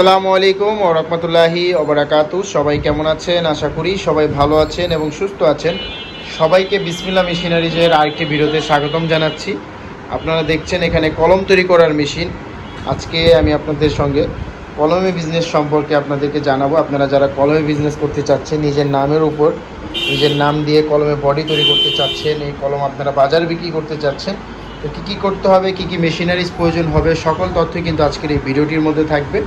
আসসালামু আলাইকুম ও রহমতুল্লাহি ওবরাকাতু সবাই কেমন আছেন? আশা করি সবাই ভালো আছেন এবং সুস্থ আছেন। সবাইকে বিসমিল্লা মেশিনারিজের আরেকটি ভিডিওতে স্বাগতম জানাচ্ছি। আপনারা দেখছেন এখানে কলম তৈরি করার মেশিন। আজকে আমি আপনাদের সঙ্গে কলমে বিজনেস সম্পর্কে আপনাদেরকে জানাব। আপনারা যারা কলমে বিজনেস করতে চাচ্ছেন, নিজের নামের উপর, নিজের নাম দিয়ে কলমে বডি তৈরি করতে চাচ্ছেন, এই কলম আপনারা বাজারে বিক্রি করতে চাচ্ছেন, তো কী কী করতে হবে, কী কী মেশিনারিজ প্রয়োজন হবে, সকল তথ্য কিন্তু আজকের এই ভিডিওটির মধ্যে থাকবে।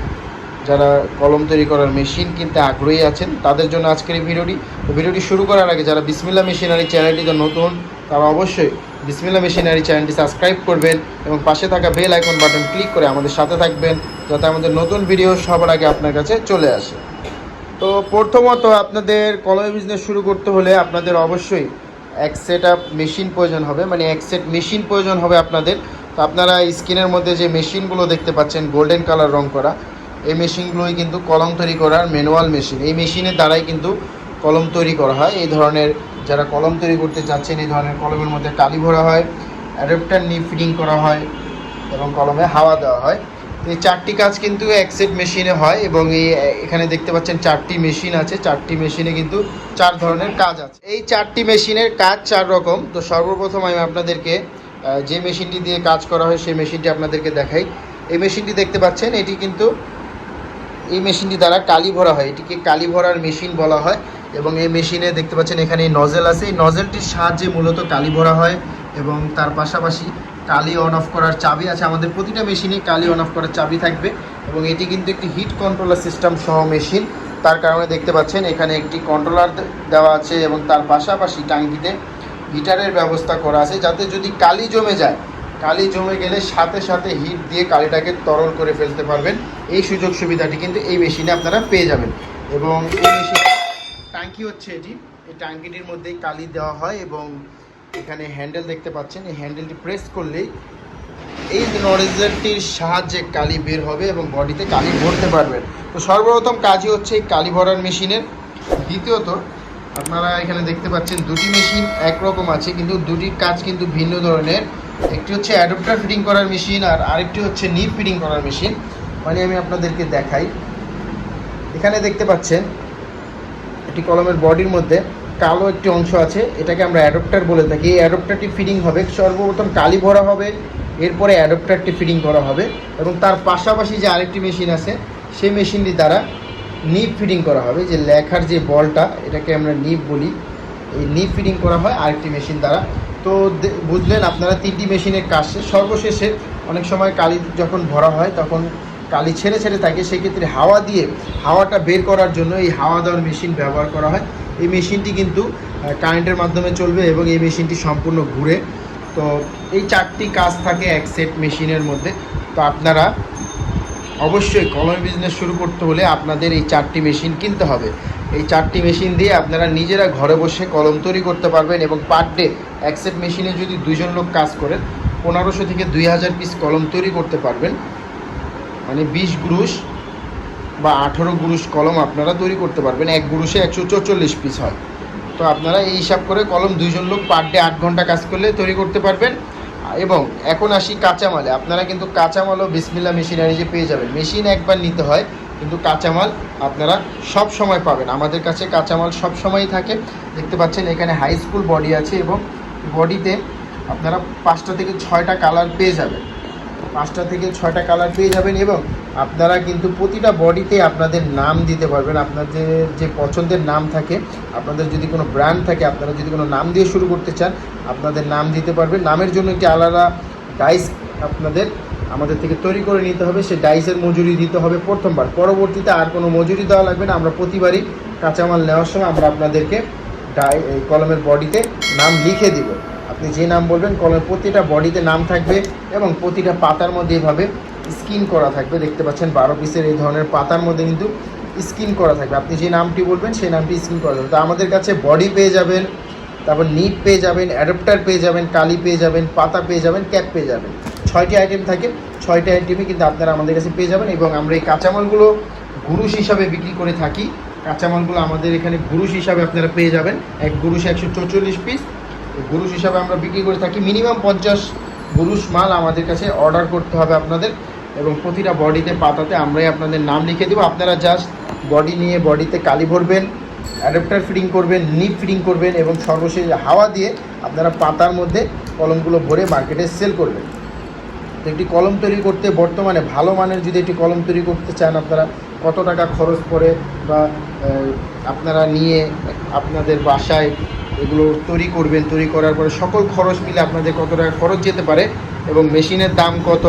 যারা কলম তৈরি করার মেশিন কিনতে আগ্রহী আছেন, তাদের জন্য আজকের এই ভিডিওটি। ভিডিওটি শুরু করার আগে যারা বিসমিল্লা মেশিনারি চ্যানেলটিতে নতুন, তারা অবশ্যই বিসমিল্লা মেশিনারি চ্যানেলটি সাবস্ক্রাইব করবেন এবং পাশে থাকা বেল আইকন বাটন ক্লিক করে আমাদের সাথে থাকবেন যাতে আমাদের নতুন ভিডিও সবার আগে আপনার কাছে চলে আসে। তো প্রথমত আপনাদের কলমে বিজনেস শুরু করতে হলে আপনাদের অবশ্যই এক সেট আপ মেশিন প্রয়োজন হবে মানে এক সেট মেশিন প্রয়োজন হবে আপনাদের। তো আপনারা স্ক্রিনের মধ্যে যে মেশিনগুলো দেখতে পাচ্ছেন গোল্ডেন কালার রং করা এই মেশিনগুলোই কিন্তু কলম তৈরি করার ম্যানুয়াল মেশিন। এই মেশিনের দ্বারাই কিন্তু কলম তৈরি করা হয়। এই ধরনের যারা কলম তৈরি করতে চাচ্ছেন, এই ধরনের কলমের মধ্যে কালি ভরা হয়, অ্যাডাপ্টার নি ফিটিং করা হয় এবং কলমে হাওয়া দেওয়া হয়। এই চারটি কাজ কিন্তু এক সেট মেশিনে হয় এবং এই এখানে দেখতে পাচ্ছেন চারটি মেশিন আছে। চারটি মেশিনে কিন্তু চার ধরনের কাজ আছে। এই চারটি মেশিনের কাজ চার রকম। তো সর্বপ্রথম আমি আপনাদেরকে যে মেশিনটি দিয়ে কাজ করা হয়, সেই মেশিনটি আপনাদেরকে দেখাই। এই মেশিনটি দেখতে পাচ্ছেন, এটি কিন্তু এই মেশিনটি দ্বারা কালি ভরা হয়। এটিকে কালি ভরার মেশিন বলা হয় এবং এই মেশিনে দেখতে পাচ্ছেন এখানে নজেল আছে। এই নজেলটির সাহায্যে মূলত কালি ভরা হয় এবং তার পাশাপাশি কালি অন অফ করার চাবি আছে। আমাদের প্রতিটা মেশিনে কালি অন অফ করার চাবি থাকবে এবং এটি কিন্তু একটি হিট কন্ট্রোলার সিস্টেম সহ মেশিন। তার কারণে দেখতে পাচ্ছেন এখানে একটি কন্ট্রোলার দেওয়া আছে এবং তার পাশাপাশি টাঙ্কিতে হিটারের ব্যবস্থা করা আছে যাতে যদি কালি জমে যায়, কালি জমে গেলে সাথে সাথে হিট দিয়ে কালিটাকে তরল করে ফেলতে পারবেন। এই সুযোগ সুবিধাটি কিন্তু এই মেশিনে আপনারা পেয়ে যাবেন। এবং এই মেশিন ট্যাঙ্কি হচ্ছে এটি। এই ট্যাঙ্কিটির মধ্যেই কালি দেওয়া হয় এবং এখানে হ্যান্ডেল দেখতে পাচ্ছেন। এই হ্যান্ডেলটি প্রেস করলেই এই নরেজারটির সাহায্যে কালি বের হবে এবং বডিতে কালি ভরতে পারবেন। তো সর্বপ্রথম কাজই হচ্ছে এই কালি ভরার মেশিনের দ্বিতীয়ত, আপনারা এখানে দেখতে পাচ্ছেন দুটি মেশিন একরকম আছে, কিন্তু দুটির কাজ কিন্তু ভিন্ন ধরনের। একটি হচ্ছে অ্যাডপ্টার ফিটিং করার মেশিন আর আরেকটি হচ্ছে নিপ ফিটিং করার মেশিন মানে আমি আপনাদেরকে দেখাই। এখানে দেখতে পাচ্ছেন, একটি কলমের বডির মধ্যে কালো একটি অংশ আছে, এটাকে আমরা অ্যাডপ্টার বলে থাকি। এই অ্যাডপ্টারটি ফিটিং হবে, সর্বপ্রথম কালি ভরা হবে, এরপরে অ্যাডপ্টারটি ফিটিং করা হবে এবং তার পাশাপাশি যে আরেকটি মেশিন আছে, সেই মেশিনটি দ্বারা নিপ ফিটিং করা হবে। যে লেখার যে বলটা, এটাকে আমরা নিপ বলি। এই নিপ ফিটিং করা হয় আরেকটি মেশিন দ্বারা। তো বুঝলেন আপনারা তিনটি মেশিনের কাজ সর্বশেষে অনেক সময় কালি যখন ভরা হয়, তখন কালি ছেড়ে ছেড়ে থাকে সেক্ষেত্রে হাওয়া দিয়ে হাওয়াটা বের করার জন্য এই হাওয়া দেওয়ার মেশিন ব্যবহার করা হয়। এই মেশিনটি কিন্তু কারেন্টের মাধ্যমে চলবে এবং এই মেশিনটি সম্পূর্ণ ঘুরে। তো এই চারটি কাজ থাকে এক সেট মেশিনের মধ্যে। তো আপনারা অবশ্যই কলম বিজনেস শুরু করতে হলে আপনাদের এই চারটি মেশিন কিনতে হবে। এই চারটি মেশিন দিয়ে আপনারা নিজেরা ঘরে বসে কলম তৈরি করতে পারবেন এবং পার ডে এক সেট মেশিনে যদি দুজন লোক কাজ করেন, পনেরোশো থেকে দুই হাজার পিস কলম তৈরি করতে পারবেন। মানে বিশ গ্রুশ বা আঠেরো গ্রুশ কলম আপনারা তৈরি করতে পারবেন। এক গ্রুশে একশো চৌচল্লিশ পিস হয়। তো আপনারা এই হিসাব করে কলম দুইজন লোক পার ডে আট ঘণ্টা কাজ করলে তৈরি করতে পারবেন। এবং এখন আসি কাঁচামালে। আপনারা কিন্তু কাঁচামালও বিসমিল্লা মেশিনারিজে পেয়ে যাবেন। মেশিন একবার নিতে হয়, কিন্তু কাঁচামাল আপনারা সব সময় পাবেন। আমাদের কাছে কাঁচামাল সব সময়ই থাকে। দেখতে পাচ্ছেন এখানে হাই স্কুল বডি আছে এবং বডিতে আপনারা পাঁচটা থেকে ছয়টা কালার পেয়ে যাবেন। পাঁচটা থেকে ছয়টা কালার পেয়ে যাবেন এবং আপনারা কিন্তু প্রতিটা বডিতে আপনাদের নাম দিতে পারবেন। আপনাদের যে পছন্দের নাম থাকে, আপনাদের যদি কোনো ব্র্যান্ড থাকে, আপনারা যদি কোনো নাম দিয়ে শুরু করতে চান, আপনাদের নাম দিতে পারবেন। নামের জন্য একটি আলাদা ডাইস আপনাদের আমাদের থেকে তৈরি করে নিতে হবে। সেই ডাইসের মজুরি দিতে হবে প্রথমবার। পরবর্তীতে আর কোনো মজুরি দেওয়া লাগবে না। আমরা প্রতিবারই কাঁচামাল নেওয়ার সময় আমরা আপনাদেরকে ডাই কলমের বডিতে নাম লিখে দিব। আপনি যে নাম বলবেন কলমের প্রতিটা বডিতে নাম থাকবে এবং প্রতিটা পাতার মধ্যে এভাবে স্কিন করা থাকবে। দেখতে পাচ্ছেন, বারো পিসের এই ধরনের পাতার মধ্যে কিন্তু স্কিন করা থাকবে। আপনি যে নামটি বলবেন, সেই নামটি স্কিন করা যাবে তো আমাদের কাছে বডি পেয়ে যাবেন, তারপর নিট পেয়ে যাবেন, অ্যাডাপ্টার পেয়ে যাবেন, কালি পেয়ে যাবেন, পাতা পেয়ে যাবেন, ক্যাপ পেয়ে যাবেন। ছয়টি আইটেম থাকে। ছয়টি আইটেমই কিন্তু আপনারা আমাদের কাছে পেয়ে যাবেন এবং আমরা এই কাঁচামালগুলো গুরুশ হিসাবে বিক্রি করে থাকি। কাঁচামালগুলো আমাদের এখানে গুরুশ হিসাবে আপনারা পেয়ে যাবেন। এক গুরুশ একশো চৌচল্লিশ পিস গুরুশ হিসাবে আমরা বিক্রি করে থাকি। মিনিমাম পঞ্চাশ গুরুশ মাল আমাদের কাছে অর্ডার করতে হবে আপনাদের এবং প্রতিটা বডিতে পাতাতে আমরাই আপনাদের নাম লিখে দেবো। আপনারা জাস্ট বডি নিয়ে বডিতে কালি ভরবেন অ্যাডাপ্টার ফিটিং করবেন নিপ ফিটিং করবেন এবং সর্বশেষ হাওয়া দিয়ে আপনারা পাতার মধ্যে কলমগুলো ভরে মার্কেটে সেল করবেন। তো একটি কলম তৈরি করতে বর্তমানে ভালো মানের যদি একটি কলম তৈরি করতে চান আপনারা, কত টাকা খরচ পড়ে বা আপনারা নিয়ে আপনাদের বাসায় এগুলো তৈরি করবেন, তৈরি করার পরে সকল খরচ মিলে আপনাদের কত টাকা খরচ যেতে পারে এবং মেশিনের দাম কত,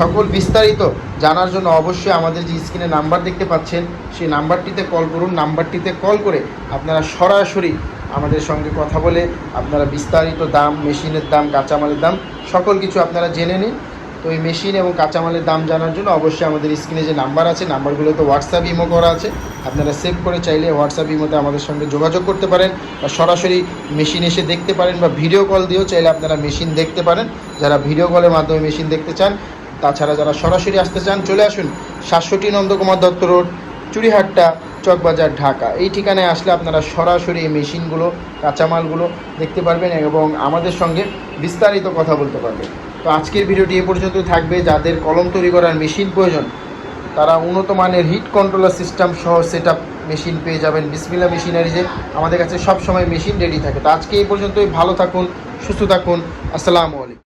সকল বিস্তারিত জানার জন্য অবশ্যই আমাদের যে স্ক্রিনে নাম্বার দেখতে পাচ্ছেন, সেই নাম্বারটিতে কল করুন, নাম্বারটিতে কল করে আপনারা সরাসরি আমাদের সঙ্গে কথা বলে আপনারা বিস্তারিত দাম, মেশিনের দাম, কাঁচামালের দাম, সকল কিছু আপনারা জেনে নিন। তো এই মেশিন এবং কাঁচামালের দাম জানার জন্য অবশ্যই আমাদের স্ক্রিনে যে নাম্বার আছে, নাম্বারগুলোতে হোয়াটসঅ্যাপ ইমো করা আছে। আপনারা সেভ করে চাইলে হোয়াটসঅ্যাপ ইমোতে আমাদের সঙ্গে যোগাযোগ করতে পারেন বা সরাসরি মেশিন এসে দেখতে পারেন বা ভিডিও কল দিয়েও চাইলে আপনারা মেশিন দেখতে পারেন। যারা ভিডিও কলের মাধ্যমে মেশিন দেখতে চান, তাছাড়া যারা সরাসরি আসতে চান, চলে আসুন সাতষট্টি নন্দকুমার দত্ত রোড চুরিহাট্টা চকবাজার, ঢাকা। এই ঠিকানায় আসলে আপনারা সরাসরি এই মেশিনগুলো কাঁচামালগুলো দেখতে পারবেন এবং আমাদের সঙ্গে বিস্তারিত কথা বলতে পারবেন। তো আজকের ভিডিওটি এ পর্যন্ত থাকবে। যাদের কলম তৈরি করার মেশিন প্রয়োজন, তারা উন্নত মানের হিট কন্ট্রোলার সিস্টেম সহ সেট মেশিন পেয়ে যাবেন। বিসমিল্লা মেশিনারিজে আমাদের কাছে সব সময় মেশিন রেডি থাকে। তো আজকে এই পর্যন্তই। ভালো থাকুন, সুস্থ থাকুন। আসসালামু আলাইকুম।